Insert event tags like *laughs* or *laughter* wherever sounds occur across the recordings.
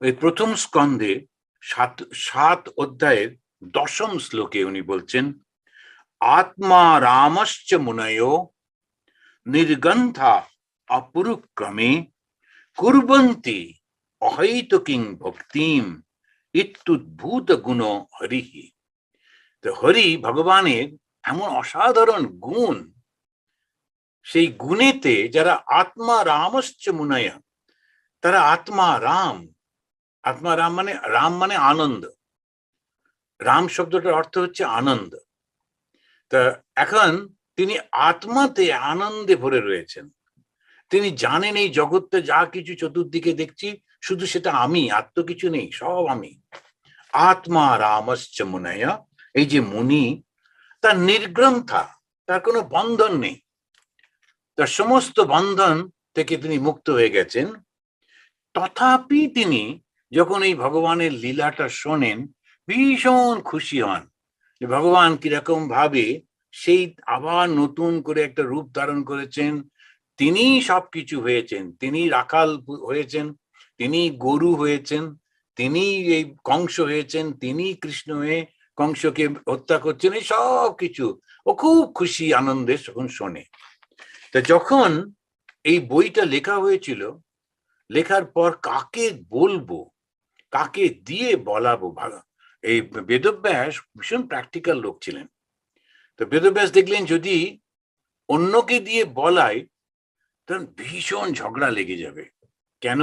ওই প্রথম স্কন্ধে সাত সাত অধ্যায়ের দশম শ্লোকে উনি বলছেন, আত্মা রামশ্চ মুনয় নির্গন্থা অপুরুক্রমে, কুর্বন্তি অহৈতুকিং ভক্তিম ইত্যুদ্ভূত গুণ হরিহি। তো হরি ভগবানের এমন অসাধারণ গুণ, সেই গুণেতে যারা আত্মা রামশ্চ মুনয়া, তারা আত্মা রাম। আত্মা রাম মানে রাম মানে আনন্দ। রাম শব্দটার অর্থ হচ্ছে আনন্দ। তা এখন তিনি আত্মাতে আনন্দে ভরে রয়েছেন। তিনি জানেন এই জগৎটা যা কিছু চতুর্দিকে দেখছি, শুধু সেটা আমি আত্ম কিছু নেই, সব আমি। আত্মা রামশ্চ মুনয়া, এই যে মুনি, তার নির্গ্রন্থা, তার কোনো বন্ধন নেই। তার সমস্ত বন্ধন থেকে তিনি মুক্ত হয়ে গেছেন। তথাপি তিনি যখন এই ভগবানের লীলাটা শোনেন, ভীষণ খুশি হন যে ভগবান কীরকম ভাবে সেই আবার নতুন করে একটা রূপ ধারণ করেছেন। তিনি সবকিছু হয়েছেন তিনি রাখাল হয়েছেন তিনি গরু হয়েছেন তিনি এই কংস হয়েছেন তিনি কৃষ্ণ হয়ে কংসকে হত্যা করছেন, এই সব কিছু ও খুব খুশি, আনন্দে তখন শোনে। তা যখন এই বইটা লেখা হয়েছিল, লেখার পর কাকে বলব? কাকে দিয়ে বলাবো এই বেদব্যাস ভীষণ প্র্যাকটিক্যাল লোক ছিলেন। তো বেদব্যাস দেখলেন যদি অন্যকে দিয়ে বলায়, তখন ভীষণ ঝগড়া লেগে যাবে। কেন?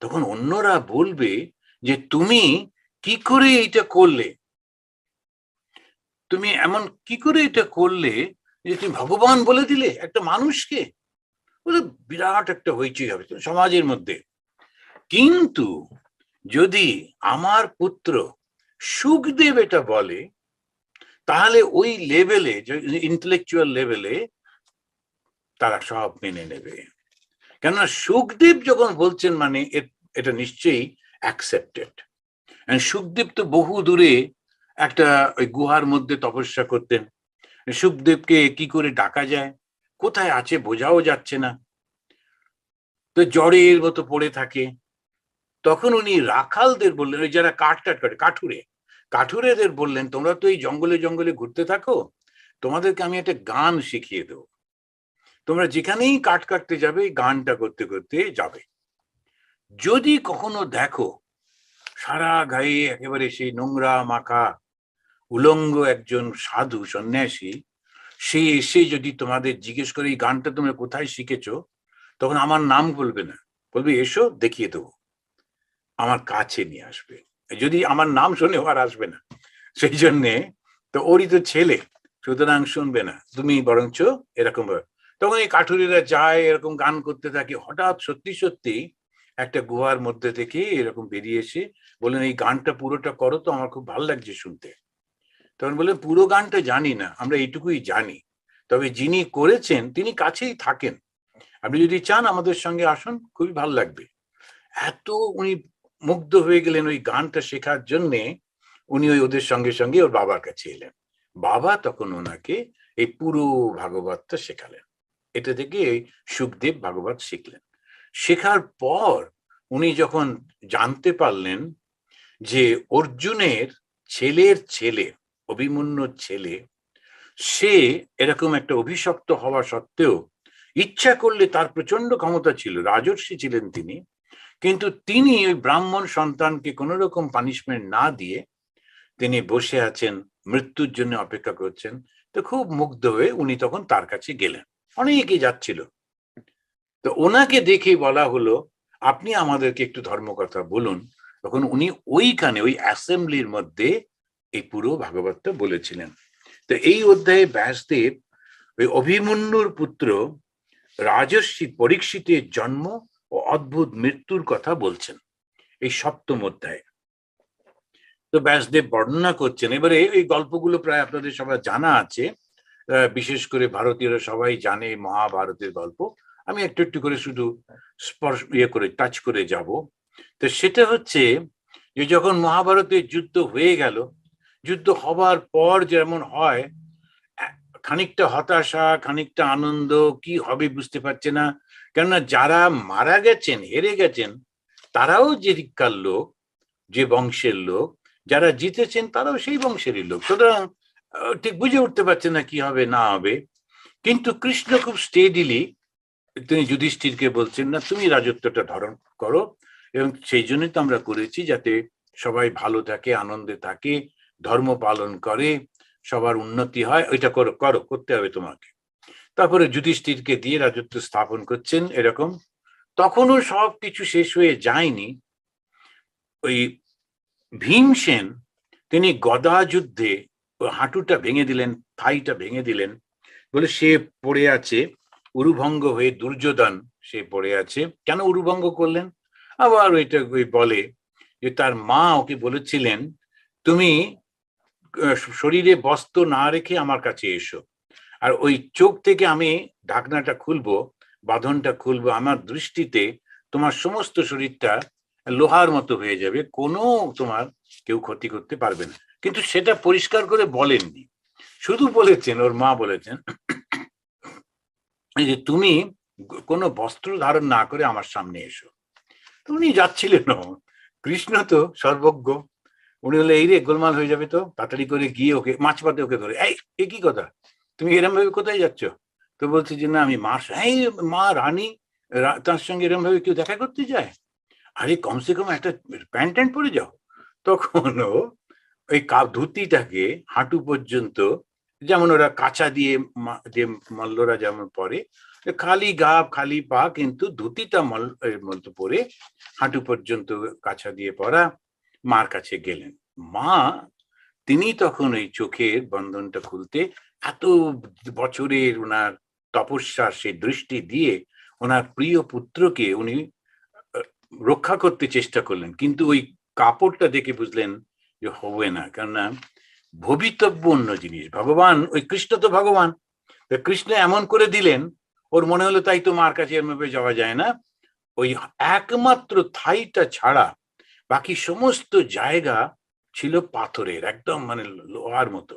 তখন অন্যরা বলবে যে, তুমি কি করে এটা করলে? তুমি এমন কি করে এটা করলে যে, তুমি ভগবান বলে দিলে একটা মানুষকে? বিরাট একটা হইচই হবে সমাজের মধ্যে। কিন্তু যদি আমার পুত্র সুখদেব এটা বলে, তাহলে ওই লেভেলে ইন্টেলেকচুয়াল লেভেলে তারা সব মেনে নেবে। কেননা সুখদেব যখন বলছেন মানে এটা নিশ্চয়ই অ্যাকসেপ্টেড সুখদেব তো বহু দূরে একটা ওই গুহার মধ্যে তপস্যা করতেন। সুখদেবকে কি করে ডাকা যায়? কোথায় আছে বোঝাও যাচ্ছে না। তো জ্বরের মতো পড়ে থাকে। তখন উনি রাখালদের বললেন, ওই যারা কাঠ টাট কাটে কাঠুরে, কাঠুরেদের বললেন, তোমরা তো এই জঙ্গলে জঙ্গলে ঘুরতে থাকো, তোমাদেরকে আমি একটা গান শিখিয়ে দেবো। তোমরা যেখানেই কাঠ কাটতে যাবে গানটা করতে করতে যাবে। যদি কখনো দেখো, সারা গায়ে একেবারে সেই নোংরা মাখা, উলঙ্গ একজন সাধু সন্ন্যাসী, সে এসে যদি তোমাদের জিজ্ঞেস করে, এই গানটা তোমরা কোথায় শিখেছ? তখন আমার নাম বলবে না। বলবে, এসো, দেখিয়ে দেবো। আমার কাছে নিয়ে আসবে। যদি আমার নাম শুনে আর আসবে না। সেই জন্যে তো ওরই তো ছেলে, সুতরাং শুনবে না। তুমি বরঞ্চ এরকম তখন এই কাঠুরিরা যায়, এরকম গান করতে থাকে। হঠাৎ সত্যি সত্যি একটা গুহার মধ্যে থেকে এরকম বেরিয়ে এসে বললেন, এই গানটা পুরোটা করো তো, আমার খুব ভালো লাগছে শুনতে। তখন বললেন, পুরো গানটা জানি না, আমরা এইটুকুই জানি। তবে যিনি করেছেন, তিনি কাছেই থাকেন। আপনি যদি চান আমাদের সঙ্গে আসুন, খুবই ভালো লাগবে। এত উনি মুগ্ধ হয়ে গেলেন ওই গানটা শেখার জন্যে উনি ওই ওদের সঙ্গে সঙ্গে ওর বাবার কাছে এলেন। বাবা তখন ওনাকে এই পুরো ভাগবতটা শেখালেন। এটা থেকে সুখদেব ভাগবত শিখলেন। শেখার পর উনি যখন জানতে পারলেন যে অর্জুনের ছেলের ছেলে, অভিমন্যুর ছেলে, সে এরকম একটা অভিশপ্ত হওয়া সত্ত্বেও ইচ্ছা করলে তার প্রচণ্ড ক্ষমতা ছিল, রাজর্ষি ছিলেন তিনি। কিন্তু তিনি ওই ব্রাহ্মণ সন্তানকে কোন রকম পানিশমেন্ট না দিয়ে তিনি বসে আছেন, মৃত্যুর জন্য অপেক্ষা করছেন, তো খুব মুগ্ধ হয়ে উনি তখন তার কাছে গেলেন। অনেকে যাচ্ছিল। তো ওনাকে দেখে বলা হলো, আপনি আমাদেরকে একটু ধর্মকথা বলুন। তখন উনি ওইখানে, ওই অ্যাসেম্বলির মধ্যে এই পুরো ভাগবতটা বলেছিলেন। তো এই অধ্যায়ে ব্যাসদেব, ওই অভিমন্যুর পুত্র রাজস্বী পরীক্ষিতের জন্ম ও অদ্ভুত মৃত্যুর কথা বলছেন এই সপ্তম অধ্যায়ে। তো ব্যাসদেব বর্ণনা করছেন, এবারে এই গল্পগুলো প্রায় আপনাদের সবাই জানা আছে। বিশেষ করে ভারতীয়রা সবাই জানে মহাভারতের গল্প। আমি একটু একটু করে শুধু স্পর্শ ইয়ে করে, টাচ করে যাব। তো সেটা হচ্ছে যে যখন মহাভারতের যুদ্ধ হয়ে গেল, যুদ্ধ হবার পর যেমন হয় খানিকটা হতাশা, খানিকটা আনন্দ, কি হবে বুঝতে পারছে না। কেননা যারা মারা গেছেন, হেরে গেছেন, তারাও যে দিককার লোক, যে বংশের লোক, যারা জিতেছেন, তারাও সেই বংশেরই লোক। সুতরাং ঠিক বুঝে উঠতে পারছে না কি হবে, না হবে। কিন্তু কৃষ্ণ খুব স্টেডিলি তিনি যুধিষ্ঠিরকে বলছেন, না, তুমি রাজত্বটা ধারণ করো। এবং সেই জন্যই তো আমরা করেছি, যাতে সবাই ভালো থাকে, আনন্দে থাকে, ধর্ম পালন করে, সবার উন্নতি হয়। ওইটা করো করো, করতে হবে তোমাকে। তারপরে যুধিষ্ঠিরকে দিয়ে রাজত্ব স্থাপন করছেন এরকম। তখনও সব কিছু শেষ হয়ে যায়নি। ওই ভীমসেন তিনি গদা যুদ্ধে হাঁটুটা ভেঙে দিলেন, থাইটা ভেঙে দিলেন বলে সে পড়ে আছে। উরুভঙ্গ হয়ে দুর্যোধন সে পড়ে আছে। কেন উরুভঙ্গ করলেন? আবার ওইটা ওই বলে যে তার মা ওকে বলেছিলেন, তুমি শরীরে বস্ত্র না রেখে আমার কাছে এসো। আর ওই চোখ থেকে আমি ঢাকনাটা খুলবো, বাঁধনটা খুলবো, আমার দৃষ্টিতে তোমার সমস্ত শরীরটা লোহার মতো হয়ে যাবে, কোনো তোমার কেউ ক্ষতি করতে পারবে না। কিন্তু সেটা পরিষ্কার করে বলেননি। শুধু বলেছেন, ওর মা বলেছেন যে তুমি কোনো বস্ত্র ধারণ না করে আমার সামনে এসো। উনি যাচ্ছিলেন কৃষ্ণ তো সর্বজ্ঞ। উনি হলে এই রে, গোলমাল হয়ে যাবে তো? তাড়াতাড়ি করে গিয়ে ওকে মাছ পাতে ওকে ধরে। এই কি কথা? তুমি এরম ভাবে কোথায় যাচ্ছ? তো বলছে যে, না, আমি মার এই মা, রানী তার সঙ্গে এরম ভাবে কেউ দেখা করতে যায়? আরে, কমসে কম একটা প্যান্ট ট্যান্ট পরে যাও। তখন ওই ধুতিটাকে হাঁটু পর্যন্ত, যেমন ওরা কাঁচা দিয়ে মল্লরা যেমন পরে, খালি গা, খালি পা, কিন্তু ধুতিটা মল মতো পরে হাঁটু পর্যন্ত কাছা দিয়ে পরা মার কাছে গেলেন। মা, তিনি তখন ওই চোখের বন্ধনটা খুলতে এত বছরের ওনার তপস্যার সেই দৃষ্টি দিয়ে ওনার প্রিয় পুত্রকে উনি রক্ষা করতে চেষ্টা করলেন। কিন্তু ওই কাপড়টা দেখে বুঝলেন যে হবে না। কেননা ভবিতব্য অন্য জিনিস। ভগবান, ওই কৃষ্ণ তো ভগবান। কৃষ্ণ এমন করে দিলেন, ওর মনে হলো তাই তো মার কাছে এরমভাবে যাওয়া যায় না। ওই একমাত্র থাইটা ছাড়া বাকি সমস্ত জায়গা ছিল পাথরের, একদম মানে লোহার মতো।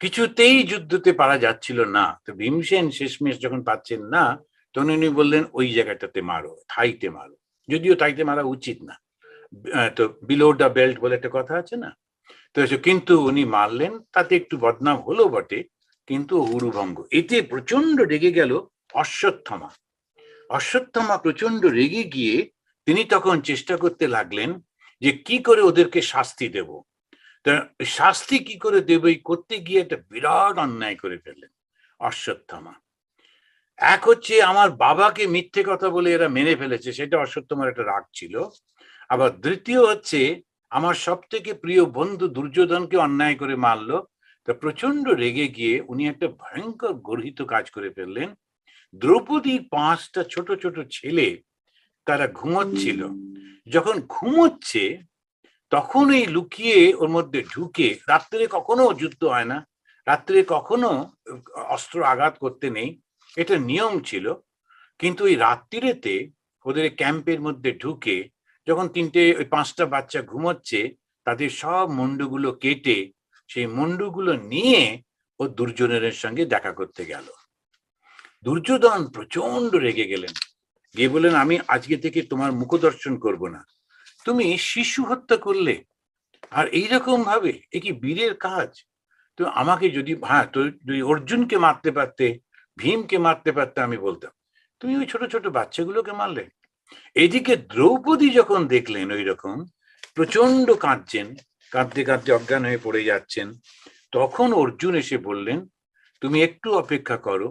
কিছুতেই যুদ্ধতে পারা যাচ্ছিল না। তো ভীমসেন শেষমেশ যখন পাচ্ছেন না, তখন উনি বললেন, ওই জায়গাটাতে মারো, থাইতে মারো। যদিও থাইতে মারা উচিত না। তো বিলো দ্য বেল্ট বলে একটা কথা আছে না? তো কিন্তু উনি মারলেন, তাতে একটু বদনাম হলো বটে, কিন্তু উরুভঙ্গ এতে প্রচণ্ড রেগে গেল অশ্বত্থমা। অশ্বত্থমা প্রচণ্ড রেগে গিয়ে তিনি তখন চেষ্টা করতে লাগলেন যে, কি করে ওদেরকে শাস্তি দেব? শাস্তি কি করে দেব? এই করতে গিয়ে একটা বিরাট অন্যায় করে ফেললেন অশ্বত্থমা। এক হচ্ছে আমার বাবাকে মিথ্যে কথা বলে এরা মেনে ফেলেছে, সেটা অশ্বত্থমার একটা রাগ ছিল। আবার দ্বিতীয় হচ্ছে, আমার সব থেকে প্রিয় বন্ধু দুর্যোধনকে অন্যায় করে মারলো। তা প্রচণ্ড রেগে গিয়ে উনি একটা ভয়ঙ্কর গর্হিত কাজ করে ফেললেন। দ্রৌপদীর পাঁচটা ছোট ছোট ছেলে তারা ঘুমোচ্ছিল। যখন ঘুমোচ্ছে তখন এই লুকিয়ে ওর মধ্যে ঢুকে, রাত্রে কখনো যুদ্ধ হয় না, রাত্রে কখনো অস্ত্র আঘাত করতে নেই, এটা নিয়ম ছিল। কিন্তু ওই রাত্রিরেতে ওদের ক্যাম্পের মধ্যে ঢুকে, যখন তিনটে, ওই পাঁচটা বাচ্চা ঘুমোচ্ছে, তাদের সব মুন্ডুগুলো কেটে, সেই মুন্ডুগুলো নিয়ে ও দুর্যোধনের সঙ্গে দেখা করতে গেল। দুর্যোধন প্রচণ্ড রেগে গেলেন। গিয়ে বললেন, আমি আজকে থেকে তোমার মুখ দর্শন করব না। তুমি শিশু হত্যা করলে, আর এইরকম ভাবে এ কি বীরের কাজ? তো আমাকে যদি হ্যাঁ তো যদি অর্জুনকে মারতে পারতে, ভীমকে মারতে পারতে আমি বলতাম, তুমি ওই ছোট ছোট বাচ্চাগুলোকে মারলে? এদিকে দ্রৌপদী যখন দেখলেন ওই রকম প্রচণ্ড কাঁদছেন, কাঁদতে কাঁদতে অজ্ঞান হয়ে পড়ে যাচ্ছেন, তখন অর্জুন এসে বললেন, তুমি একটু অপেক্ষা করো,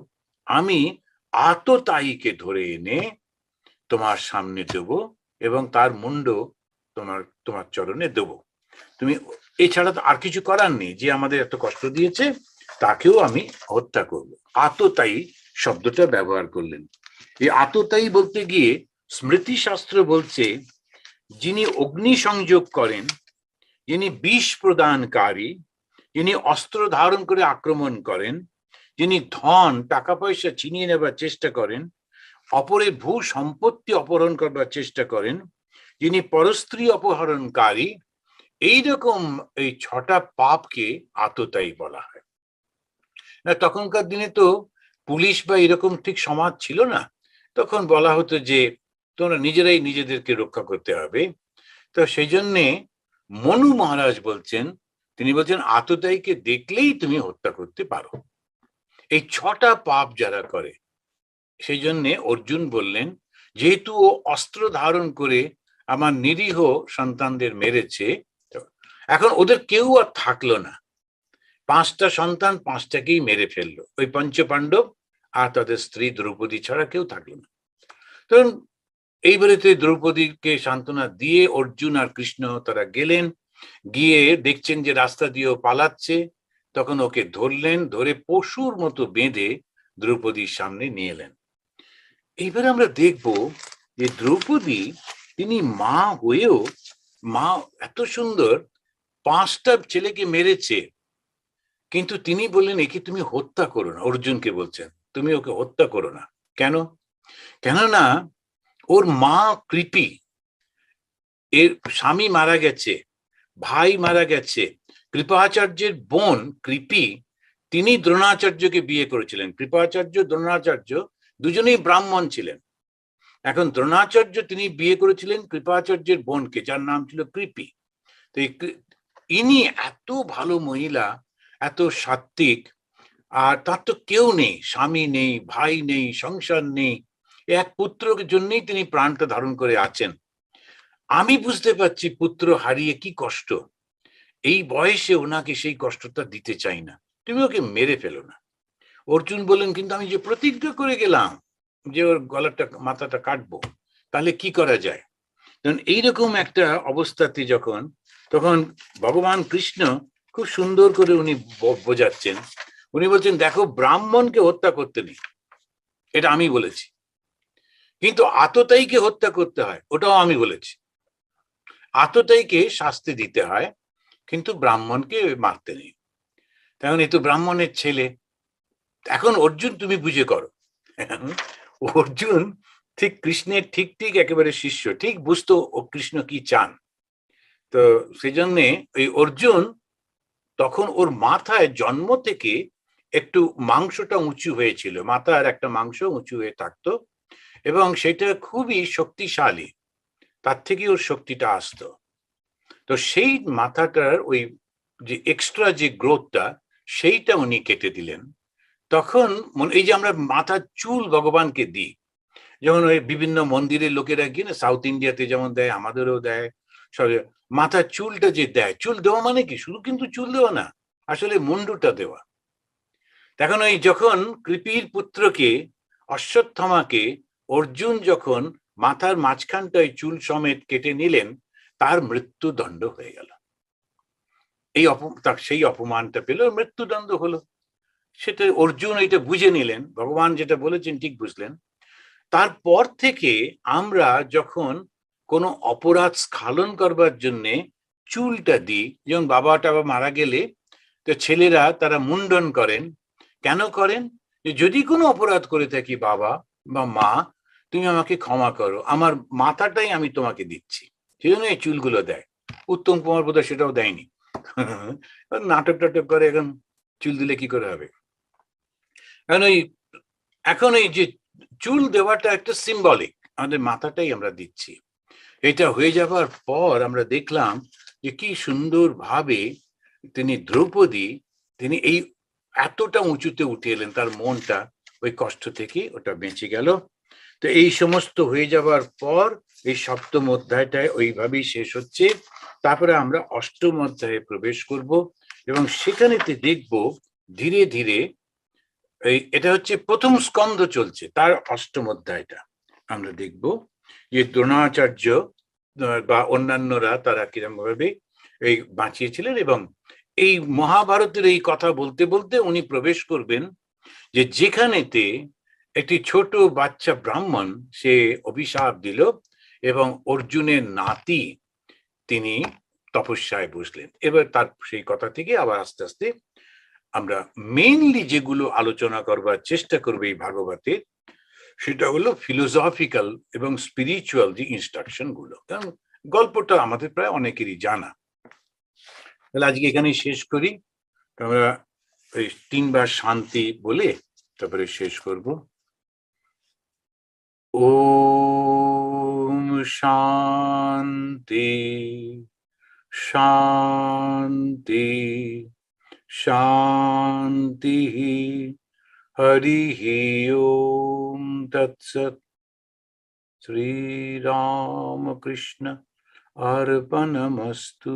আমি আততায়ীকে ধরে এনে তোমার সামনে দেব এবং তার মুন্ড তোমার তোমার চরণে দেব। তুমি এছাড়া তো আর কিছু করার নেই, যে আমাদের এত কষ্ট দিয়েছে, তাকেও আমি হত্যা করব। আততায়ী শব্দটা ব্যবহার করলেন। এই আততায়ী বলতে গিয়ে স্মৃতি শাস্ত্র বলছে, যিনি অগ্নি সংযোগ করেন, যিনি বিষ প্রদানকারী, যিনি অস্ত্র ধারণ করে আক্রমণ করেন, যিনি ধন টাকা পয়সা ছিনিয়ে নেবার চেষ্টা করেন, অপরের ভূ সম্পত্তি অপহরণ করবার চেষ্টা করেন যিনি পরস্ত্রী অপহরণকারী, এইরকম এই ছটা পাপকে আততায়ী বলা হয়। না, তখনকার দিনে তো পুলিশ বা এরকম ঠিক সমাজ ছিল না। তখন বলা হতো যে, তোমরা নিজেরাই নিজেদেরকে রক্ষা করতে হবে। তো সেই জন্যে মনু মহারাজ বলছেন, তিনি বলছেন, আততায়ীকে দেখলেই তুমি হত্যা করতে পারো। এই ছটা পাপ যারা করে সেই জন্যে অর্জুন বললেন, যেহেতু ও অস্ত্র ধারণ করে আমার নিরীহ সন্তানদের মেরেছে। এখন ওদের কেউ আর থাকল না। পাঁচটা সন্তান পাঁচটাকেই মেরে ফেলল। ওই পঞ্চপাণ্ডব আর তাদের স্ত্রী দ্রৌপদী ছাড়া কেউ থাকল না। তখন এইবারে তো দ্রৌপদীকে সান্ত্বনা দিয়ে অর্জুন আর কৃষ্ণ তারা গেলেন, গিয়ে দেখছেন যে রাস্তা দিয়েও পালাচ্ছে, তখন ওকে ধরলেন, ধরে পশুর মতো বেঁধে দ্রৌপদীর সামনে নিয়ে এলেন। এইবারে আমরা দেখব যে দ্রৌপদী তিনি মা হয়েও, মা এত সুন্দর, পাঁচটা ছেলেকে মেরেছে। কিন্তু তিনি বললেন, একে তুমি হত্যা করো না। অর্জুনকে বলছেন, তুমি ওকে হত্যা করো না। কেন? কেননা ওর মা কৃপি। এর স্বামী মারা গেছে, ভাই মারা গেছে, কৃপাচার্যের বোন কৃপি, তিনি দ্রোণাচার্যকে বিয়ে করেছিলেন। কৃপাচার্য, দ্রোণাচার্য দুজনেই ব্রাহ্মণ ছিলেন। এখন দ্রোণাচার্য তিনি বিয়ে করেছিলেন কৃপাচার্যের বোনকে, যার নাম ছিল কৃপি। তো ইনি এত ভালো মহিলা, এত সাত্বিক আর তার তো কেউ নেই, স্বামী নেই, ভাই নেই, সংসার নেই এক পুত্রকে জন্যই তিনি প্রাণটা ধারণ করে আছেন। আমি বুঝতে পারছি পুত্র হারিয়ে কি কষ্ট। এই বয়সে ওনাকে সেই কষ্টটা দিতে চাই না। তুমি ওকে মেরে ফেলো না। অর্জুন বললেন, কিন্তু আমি যে প্রতিজ্ঞা করে গেলাম যে ওর গলাটা, মাথাটা কাটবো, তাহলে কি করা যায়? তখন এইরকম একটা অবস্থাতে যখন, তখন ভগবান কৃষ্ণ খুব সুন্দর করে উনি বোঝাচ্ছেন। উনি বলছেন, দেখো, ব্রাহ্মণকে হত্যা করতে নেই। এটা আমি বলেছি। কিন্তু আততায়ীকে হত্যা করতে হয়, ওটাও আমি বলেছি। আততায়ীকে শাস্তি দিতে হয়, কিন্তু ব্রাহ্মণকে মারতে নেই। তেমন এই তো ব্রাহ্মণের ছেলে। এখন অর্জুন, তুমি বুঝে করো। অর্জুন ঠিক কৃষ্ণের ঠিক ঠিক একেবারে শিষ্য, ঠিক বুঝতো ও কৃষ্ণ কি চান। তো সেই জন্যে ওই অর্জুন তখন ওর মাথায় জন্ম থেকে একটু মাংসটা উঁচু হয়েছিল, মাথার একটা মাংস উঁচু হয়ে থাকতো এবং সেটা খুবই শক্তিশালী, তার থেকে ওর শক্তিটা আসতো। তো সেই মাথাটার ওই যে এক্সট্রা যে গ্রোথটা সেইটা উনি কেটে দিলেন। তখন এই যে আমরা মাথার চুল ভগবানকে দিই, যেমন ওই বিভিন্ন মন্দিরের লোকেরা গিয়ে না সাউথ ইন্ডিয়াতে যেমন দেয়, আমাদেরও দেয়, সব মাথার চুলটা যে দেয়, চুল দেওয়া মানে কি? শুধু কিন্তু চুল দেওয়া না, আসলে মুন্ডুটা দেওয়া। এখন ওই যখন কৃপির পুত্রকে, অশ্বত্থমাকে, অর্জুন যখন মাথার মাঝখানটায় চুল সমেত কেটে নিলেন, তার মৃত্যুদণ্ড হয়ে গেল। এই অপ সেই অপমানটা পেল মৃত্যুদণ্ড হলো। সেটা অর্জুন এটা বুঝে নিলেন, ভগবান যেটা বলেছেন ঠিক বুঝলেন। তারপর থেকে আমরা যখন কোনো অপরাধ স্খালন করবার জন্যে চুলটা দিই, যেমন বাবা টাবা মারা গেলে, তো ছেলেরা তারা মুন্ডন করেন। কেন করেন? যে যদি কোনো অপরাধ করে থাকি বাবা বা মা, তুমি আমাকে ক্ষমা করো, আমার মাথাটাই আমি তোমাকে দিচ্ছি। সেই জন্য এই চুলগুলো দেয়। উত্তম কুমার বোধহয় সেটাও দেয়নি। *laughs* নাটক টাটক করে এখন চুল দিলে কি করে হবে? এখন ওই, এখন এই যে চুল দেওয়াটা একটা সিম্বলিক আমাদের মাথাটাই আমরা দিচ্ছি। এটা হয়ে যাবার পর আমরা দেখলাম যে কি সুন্দর ভাবে তিনি দ্রৌপদী, তিনি এই এতটা উঁচুতে উঠে এলেন, তার মনটা ওই কষ্ট থেকে ওটা বেঁচে গেল। তো এই সমস্ত হয়ে যাবার পর এই সপ্তম অধ্যায়টায় ওইভাবেই শেষ হচ্ছে। তারপরে আমরা অষ্টম অধ্যায়ে প্রবেশ করব এবং সেখানেতে দেখব ধীরে ধীরে এই, এটা হচ্ছে প্রথম স্কন্ধ চলছে, তার অষ্টম অধ্যায়টা আমরা দেখব। যে দ্রোণাচার্য বা অন্যান্যরা তারা কিরম ভাবে এই বাঁচিয়েছিলেন এবং এই মহাভারতের এই কথা বলতে বলতে উনি প্রবেশ করবেন যে যেখানেতে একটি ছোট বাচ্চা ব্রাহ্মণ সে অভিশাপ দিল এবং অর্জুনের নাতি তিনি তপস্যায় বসলেন। এবার তার সেই কথা থেকে আবার আস্তে আস্তে আমরা মেইনলি যেগুলো আলোচনা করবার চেষ্টা করবে এই ভাগবতে, সেটা হলো ফিলোসফিক্যাল এবং স্পিরিচুয়াল যে ইনস্ট্রাকশনগুলো। কারণ গল্পটা আমাদের প্রায় অনেকেরই জানা। তাহলে আজকে এখানেই শেষ করি। আমরা তিনবার শান্তি বলে তারপরে শেষ করব। ও শান্তি শান্তি। शान्तिः हरिः ॐ तत्सत् श्रीरामकृष्ण अर्पणमस्तु